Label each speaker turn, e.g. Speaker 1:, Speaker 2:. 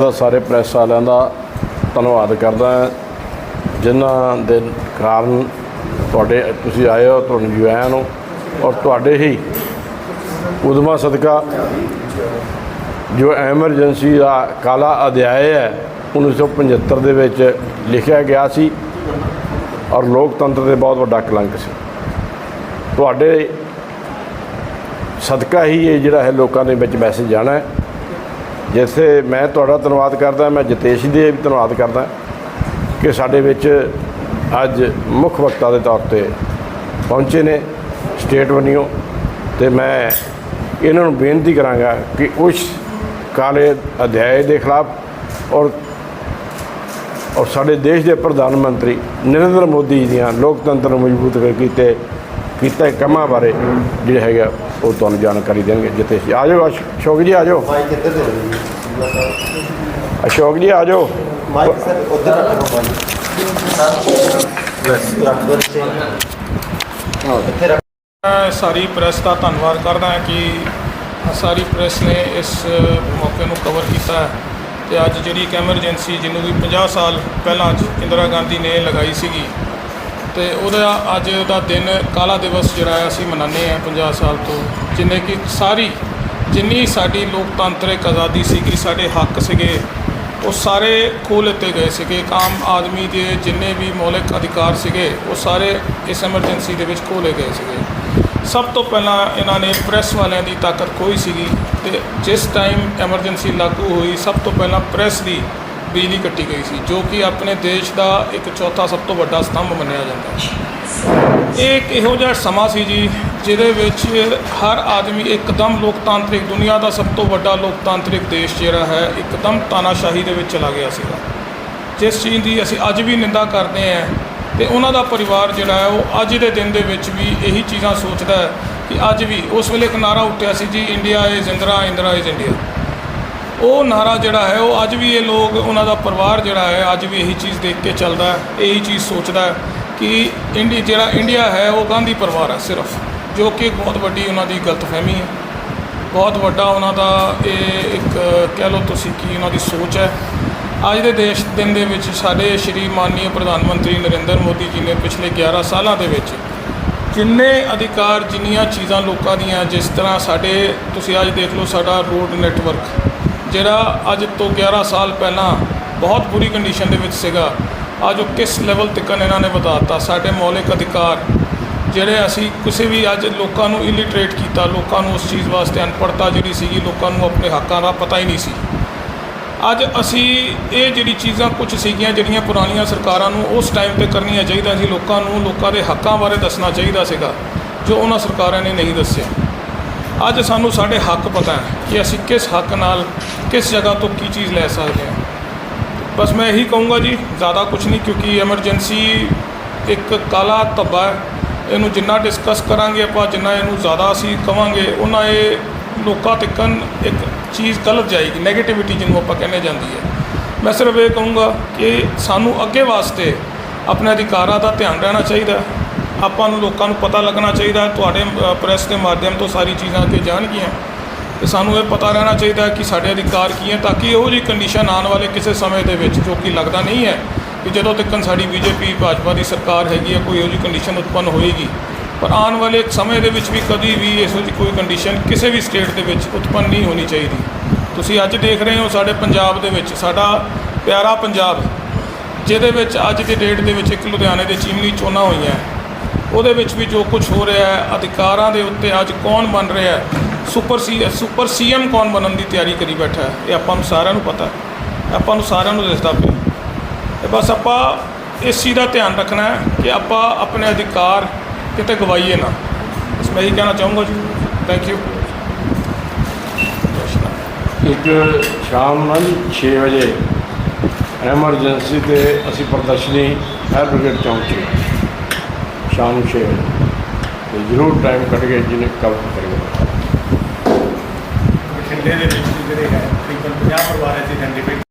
Speaker 1: ਦਾ ਸਾਰੇ ਪ੍ਰੈਸ ਵਾਲਿਆਂ ਦਾ ਧੰਨਵਾਦ ਕਰਦਾ ਹਾਂ। ਜਿਨ੍ਹਾਂ ਦੇ ਕਾਰਨ ਤੁਹਾਡੇ, ਤੁਸੀਂ ਆਏ ਹੋ ਤੁਹਾਨੂੰ ਜੀ ਆਇਆਂ ਨੂੰ ਔਰ ਤੁਹਾਡੇ ਹੀ ਉਦਮਾ ਸਦਕਾ ਜੋ ਐਮਰਜੈਂਸੀ ਦਾ ਕਾਲਾ ਅਧਿਆਇ ਹੈ 1975 ਦੇ ਵਿੱਚ ਲਿਖਿਆ ਗਿਆ ਸੀ ਔਰ ਲੋਕਤੰਤਰ ਦੇ ਬਹੁਤ ਵੱਡਾ ਕਲੰਕ ਸੀ। ਤੁਹਾਡੇ ਸਦਕਾ ਹੀ ਇਹ ਜਿਹੜਾ ਹੈ ਲੋਕਾਂ ਦੇ ਵਿੱਚ ਮੈਸੇਜ ਜਾਣਾ ਹੈ। ਜਿੱਥੇ ਮੈਂ ਤੁਹਾਡਾ ਧੰਨਵਾਦ ਕਰਦਾ, ਮੈਂ ਜਤੇਸ਼ ਦੇ ਵੀ ਧੰਨਵਾਦ ਕਰਦਾ ਕਿ ਸਾਡੇ ਵਿੱਚ ਅੱਜ ਮੁੱਖ ਵਕਤਾ ਦੇ ਤੌਰ ਤੇ ਪਹੁੰਚੇ ਨੇ ਸਟੇਟ ਵਨਿਓ ਤੇ ਮੈਂ ਇਹਨਾਂ ਨੂੰ ਬੇਨਤੀ ਕਰਾਂਗਾ ਕਿ ਉਸ ਕਾਲੇ ਅਧਿਆਏ ਦੇ ਖਿਲਾਫ ਔਰ ਔਰ ਸਾਡੇ ਦੇਸ਼ ਦੇ ਪ੍ਰਧਾਨ ਮੰਤਰੀ ਨਰਿੰਦਰ ਮੋਦੀ ਜੀ ਦੀਆਂ ਲੋਕਤੰਤਰ ਨੂੰ ਮਜ਼ਬੂਤ ਕਰ ਕੀਤੇ ਕੀਤਾ ਕੰਮਾਂ ਬਾਰੇ ਜਿਹੜੇ ਹੈਗਾ ਉਹ ਤੁਹਾਨੂੰ ਜਾਣਕਾਰੀ ਦੇਣਗੇ ਜਤੇਸ਼ ਜੀ ਆ ਜਾਓ ਅਸ਼ੋਕ ਜੀ ਆ ਜਾਓ।
Speaker 2: ਮਾਈਕ ਕਿੱਧਰ ਦੇ ਰਹੇ
Speaker 1: ਅਸ਼ੋਕ ਜੀ ਆ ਜਾਓ।
Speaker 2: ਮਾਈਕ ਸਰ ਉਧਰ ਰੱਖੋ ਮਾਈਕ। ਬਸ ਰੱਖ ਦੋ ਇੱਥੇ। ਹਾਂ। ਇੱਥੇ ਰੱਖ
Speaker 3: ਮੈਂ ਸਾਰੀ ਪ੍ਰੈਸ ਦਾ ਧੰਨਵਾਦ ਕਰਦਾ ਹਾਂ ਕਿ ਸਾਰੀ ਪ੍ਰੈਸ ਨੇ ਇਸ ਮੌਕੇ ਨੂੰ ਕਵਰ ਕੀਤਾ ਹੈ। ਤੇ ਅੱਜ ਜਿਹੜੀ ਇੱਕ ਐਮਰਜੈਂਸੀ ਜਿਹਨੂੰ ਵੀ 50 ਸਾਲ ਪਹਿਲਾਂ ਇੰਦਰਾ ਗਾਂਧੀ ਨੇ ਲਗਾਈ ਸੀਗੀ ਤੇ ਉਹਦਾ ਅੱਜ ਦਾ ਦਿਨ ਕਾਲਾ ਦਿਵਸ ਜਿਹੜਾ ਅਸੀਂ ਮਨਾਉਂਦੇ ਹਾਂ 50 ਸਾਲ ਤੋਂ। ਜਿੰਨੇ ਕਿ ਸਾਰੀ, ਜਿੰਨੀ ਸਾਡੀ ਲੋਕਤੰਤਰਿਕ ਆਜ਼ਾਦੀ ਸੀਗੀ ਸਾਡੇ ਹੱਕ ਸੀਗੇ, ਉਹ ਸਾਰੇ ਖੋਹ ਲਿੱਤੇ ਗਏ ਸੀਗੇ। ਇੱਕ ਆਮ ਆਦਮੀ ਦੇ ਜਿੰਨੇ ਵੀ ਮੌਲਿਕ ਅਧਿਕਾਰ ਸੀਗੇ, ਉਹ ਸਾਰੇ ਇਸ ਐਮਰਜੈਂਸੀ ਦੇ ਵਿੱਚ ਖੋਲੇ ਗਏ ਸੀਗੇ। ਸਭ ਤੋਂ ਪਹਿਲਾਂ ਇਹਨਾਂ ਨੇ ਪ੍ਰੈਸ ਵਾਲਿਆਂ ਦੀ ਤਾਕਤ ਕੋਈ ਸੀਗੀ ਤੇ ਜਿਸ ਟਾਈਮ ਐਮਰਜੈਂਸੀ ਲਾਗੂ ਹੋਈ, ਸਭ ਤੋਂ ਪਹਿਲਾਂ ਪ੍ਰੈਸ ਦੀ ਬਿਜਲੀ ਕੱਟੀ ਗਈ ਸੀ, ਜੋ ਕਿ ਆਪਣੇ ਦੇਸ਼ ਦਾ ਇੱਕ ਚੌਥਾ ਸਭ ਤੋਂ ਵੱਡਾ ਸਤੰਭ ਮੰਨਿਆ ਜਾਂਦਾ ਹੈ। ਇਹ ਇੱਕ ਇਹੋ ਜਿਹਾ ਸਮਾਂ ਸੀ ਜੀ, ਜਿਹਦੇ ਵਿੱਚ ਹਰ ਆਦਮੀ ਇੱਕਦਮ ਲੋਕਤਾਂਤਰਿਕ ਦੁਨੀਆ ਦਾ ਸਭ ਤੋਂ ਵੱਡਾ ਲੋਕਤਾਂਤਰਿਕ ਦੇਸ਼ ਜਿਹੜਾ ਹੈ, ਇੱਕਦਮ ਤਾਨਾਸ਼ਾਹੀ ਦੇ ਵਿੱਚ ਚਲਾ ਗਿਆ ਸੀਗਾ। ਜਿਸ ਚੀਜ਼ ਦੀ ਅਸੀਂ ਅੱਜ ਵੀ ਨਿੰਦਾ ਕਰਦੇ ਹਾਂ ਤੇ ਉਹਨਾਂ ਦਾ ਪਰਿਵਾਰ ਜਿਹੜਾ ਹੈ, ਉਹ ਅੱਜ ਦੇ ਦਿਨ ਦੇ ਵਿੱਚ ਵੀ ਇਹੀ ਚੀਜ਼ਾਂ ਸੋਚਦਾ ਹੈ ਕਿ ਅੱਜ ਵੀ ਉਸ ਵੇਲੇ ਇੱਕ ਨਾਰਾ ਉੱਠਿਆ ਸੀ ਜੀ, India is Indira Indira is India. ਉਹ ਨਾਰਾ ਜਿਹੜਾ ਹੈ, ਉਹ ਅੱਜ ਵੀ ਇਹ ਲੋਕ, ਉਹਨਾਂ ਦਾ ਪਰਿਵਾਰ ਜਿਹੜਾ ਹੈ, ਅੱਜ ਵੀ ਇਹੀ ਚੀਜ਼ ਦੇਖ ਕੇ ਚੱਲਦਾ ਹੈ, ਇਹੀ ਚੀਜ਼ ਸੋਚਦਾ ਹੈ ਕਿ ਇੰਡੀ, ਜਿਹੜਾ ਇੰਡੀਆ ਹੈ, ਉਹ ਗਾਂਧੀ ਪਰਿਵਾਰ ਹੈ ਸਿਰਫ, ਜੋ ਕਿ ਬਹੁਤ ਵੱਡੀ ਉਹਨਾਂ ਦੀ ਗਲਤਫਹਿਮੀ ਹੈ। ਬਹੁਤ ਵੱਡਾ ਉਹਨਾਂ ਦਾ ਇਹ ਇੱਕ, ਕਹਿ ਲਓ ਤੁਸੀਂ ਕੀ ਉਹਨਾਂ ਦੀ ਸੋਚ ਹੈ। ਅੱਜ ਦੇ ਦੇਸ਼, ਦਿਨ ਦੇ ਵਿੱਚ ਸਾਡੇ ਸ਼੍ਰੀ ਮਾਨਨੀय ਪ੍ਰਧਾਨ ਮੰਤਰੀ ਨਰਿੰਦਰ ਮੋਦੀ ਜੀ ਨੇ ਪਿਛਲੇ 11 ਸਾਲਾਂ ਦੇ ਵਿੱਚ ਜਿੰਨੇ ਅਧਿਕਾਰ, ਜਿੰਨੀਆਂ ਚੀਜ਼ਾਂ ਲੋਕਾਂ ਦੀਆਂ, ਜਿਸ ਤਰ੍ਹਾਂ ਸਾਡੇ, ਤੁਸੀਂ ਅੱਜ ਦੇਖ ਲਓ ਸਾਡਾ ਰੋਡ ਨੈਟਵਰਕ ਜਿਹੜਾ ਅੱਜ ਤੋਂ 11 ਸਾਲ ਪਹਿਲਾਂ ਬਹੁਤ ਬੁਰੀ ਕੰਡੀਸ਼ਨ ਦੇ ਵਿੱਚ ਸੀਗਾ, ਅੱਜ ਉਹ ਕਿਸ ਲੈਵਲ ਤੱਕ ਇਹਨਾਂ ਨੇ ਵਧਾਤਾ ਸਾਡੇ ਮੌਲਿਕ ਅਧਿਕਾਰ, ਜਿਹੜੇ ਅਸੀਂ ਕਿਸੇ ਵੀ ਅੱਜ ਲੋਕਾਂ ਨੂੰ ਇਲਿਟਰੇਟ ਕੀਤਾ, ਲੋਕਾਂ ਨੂੰ ਉਸ ਚੀਜ਼ ਵਾਸਤੇ ਅਨਪੜ੍ਹਤਾ ਜਿਹੜੀ ਸੀਗੀ, ਲੋਕਾਂ ਨੂੰ ਆਪਣੇ ਹੱਕਾਂ ਦਾ ਪਤਾ ਹੀ ਨਹੀਂ ਸੀ। ਅੱਜ ਅਸੀਂ ਇਹ ਜਿਹੜੀ ਚੀਜ਼ਾਂ ਕੁਝ ਸੀਗੀਆਂ, ਜਿਹੜੀਆਂ ਪੁਰਾਣੀਆਂ ਸਰਕਾਰਾਂ ਨੂੰ ਉਸ ਟਾਈਮ ਤੇ ਕਰਨੀਆਂ ਚਾਹੀਦੀਆਂ ਸੀ, ਲੋਕਾਂ ਨੂੰ ਲੋਕਾਂ ਦੇ ਹੱਕਾਂ ਬਾਰੇ ਦੱਸਣਾ ਚਾਹੀਦਾ ਸੀਗਾ, ਜੋ ਉਹਨਾਂ ਸਰਕਾਰਾਂ ਨੇ ਨਹੀਂ ਦੱਸਿਆ। ਅੱਜ ਸਾਨੂੰ ਸਾਡੇ ਹੱਕ ਪਤਾ ਹੈ ਕਿ ਅਸੀਂ ਕਿਸ ਹੱਕ ਨਾਲ ਕਿਸ ਜਗ੍ਹਾ ਤੋਂ ਕੀ ਚੀਜ਼ ਲੈ ਸਕਦੇ ਹਾਂ। ਬਸ ਮੈਂ ਇਹੀ ਕਹੂੰਗਾ ਜੀ, ਜ਼ਿਆਦਾ ਕੁਝ ਨਹੀਂ, ਕਿਉਂਕਿ ਐਮਰਜੈਂਸੀ ਇੱਕ ਕਾਲਾ ਧੱਬਾ ਹੈ। ਇਹਨੂੰ ਜਿੰਨਾ ਡਿਸਕਸ ਕਰਾਂਗੇ ਆਪਾਂ, ਜਿੰਨਾ ਇਹਨੂੰ ਜ਼ਿਆਦਾ ਅਸੀਂ ਕਵਾਂਗੇ, ਉਹਨਾਂ ਇਹ ਲੋਕਾਂ ਤੱਕਨ ਇੱਕ ਚੀਜ਼ ਗਲਤ ਜਾਏਗੀ 네ਗੇਟਿਵਿਟੀ ਜਿਹਨੂੰ ਆਪਾਂ ਕਹਿੰਦੇ ਜਾਂਦੀ ਹੈ। ਮੈਂ ਸਿਰਫ ਇਹ ਕਹੂੰਗਾ ਕਿ ਸਾਨੂੰ ਅੱਗੇ ਵਾਸਤੇ ਆਪਣੇ ਅਧਿਕਾਰਾਂ ਦਾ ਧਿਆਨ ਰਹਿਣਾ ਚਾਹੀਦਾ ਆਪਾਂ ਨੂੰ ਲੋਕਾਂ ਨੂੰ ਪਤਾ ਲੱਗਣਾ ਚਾਹੀਦਾ ਤੁਹਾਡੇ ਪ੍ਰੈਸ ਦੇ ਮਾਧਿਅਮ ਤੋਂ ਸਾਰੀ ਚੀਜ਼ਾਂ ਅੱਗੇ ਜਾਣਗੀਆਂ। ਤੇ ਸਾਨੂੰ ਇਹ ਪਤਾ ਰਹਿਣਾ ਚਾਹੀਦਾ ਕਿ ਸਾਡੇ ਅਧਿਕਾਰ ਕੀ ਹੈ, ਤਾਂ ਕਿ ਇਹੋ ਜਿਹੀ ਕੰਡੀਸ਼ਨ ਆਉਣ ਵਾਲੇ ਕਿਸੇ ਸਮੇਂ ਦੇ ਵਿੱਚ, ਜੋ ਕਿ ਲੱਗਦਾ ਨਹੀਂ ਹੈ, ਕਿ ਜਦੋਂ ਤੱਕ ਸਾਡੀ ਬੀਜੇਪੀ, ਭਾਜਪਾ ਦੀ ਸਰਕਾਰ ਹੈਗੀ ਹੈ, ਕੋਈ ਇਹੋ ਜਿਹੀ ਕੰਡੀਸ਼ਨ ਉਤਪੰਨ ਹੋਏਗੀ। ਪਰ ਆਉਣ ਵਾਲੇ ਸਮੇਂ ਦੇ ਵਿੱਚ ਵੀ ਕਦੀ ਵੀ ਇਹੋ ਜਿਹੀ ਕੋਈ ਕੰਡੀਸ਼ਨ ਕਿਸੇ ਵੀ ਸਟੇਟ ਦੇ ਵਿੱਚ ਉਤਪੰਨ ਨਹੀਂ ਹੋਣੀ ਚਾਹੀਦੀ। ਤੁਸੀਂ ਅੱਜ ਦੇਖ ਰਹੇ ਹੋ ਸਾਡੇ ਪੰਜਾਬ ਦੇ ਵਿੱਚ, ਸਾਡਾ ਪਿਆਰਾ ਪੰਜਾਬ, ਜਿਹਦੇ ਵਿੱਚ ਅੱਜ ਦੀ ਡੇਟ ਦੇ ਵਿੱਚ ਇੱਕ ਲੁਧਿਆਣੇ ਦੇ ਚੀਮਲੀ ਚੋਣਾਂ ਹੋਈਆਂ। ਉਹਦੇ ਵਿੱਚ ਵੀ ਜੋ ਕੁਝ ਹੋ ਰਿਹਾ ਹੈ, ਅਧਿਕਾਰਾਂ ਦੇ ਉੱਤੇ ਅੱਜ ਕੌਣ ਬਣ ਰਿਹਾ ਹੈ? ਸੁਪਰ ਸੀ, ਸੁਪਰ ਸੀਐਮ ਕੌਣ ਬਣਨ ਦੀ ਤਿਆਰੀ ਕਰੀ ਬੈਠਾ ਹੈ? ਇਹ ਆਪਾਂ ਨੂੰ ਸਾਰਿਆਂ ਨੂੰ ਪਤਾ ਹੈ। ਆਪਾਂ ਨੂੰ ਸਾਰਿਆਂ ਨੂੰ ਦਿਸਦਾ ਪਿਆ ਤੇ ਬਸ ਆਪਾਂ ਇਸ ਚੀਜ਼ ਦਾ ਧਿਆਨ ਰੱਖਣਾ ਹੈ ਕਿ ਆਪਾਂ ਆਪਣੇ ਅਧਿਕਾਰ ਕਿਤੇ ਗਵਾਈਏ ਨਾ। ਬਸ ਮੈਂ ਇਹੀ ਕਹਿਣਾ ਚਾਹੂੰਗਾ ਜੀ। ਥੈਂਕ ਯੂ
Speaker 1: ਇੱਕ ਸ਼ਾਮ ਨੂੰ 6 ਵਜੇ ਐਮਰਜੈਂਸੀ ਤੇ ਅਸੀਂ ਪ੍ਰਦਰਸ਼ਨੀ ਫਾਇਰ ਬ੍ਰਿਗੇਡ ਚੌਂਕ 'ਚ। ਸ਼ਾਮ ਨੂੰ 6 ਵਜੇ। ਤੇ ਜ਼ਰੂਰ ਟਾਈਮ ਕੱਢ ਕੇ ਜਿਹਨੇ ਕਵਰ ਕਰੀਏ।
Speaker 4: ਬਠਿੰਡੇ ਦੇ ਵਿੱਚ ਜਿਹੜੇ ਹੈ, ਤਕਰੀਬਨ 50 ਪਰਿਵਾਰ ਐਸੇ ਆਇਡੈਂਟੀਫਾਈ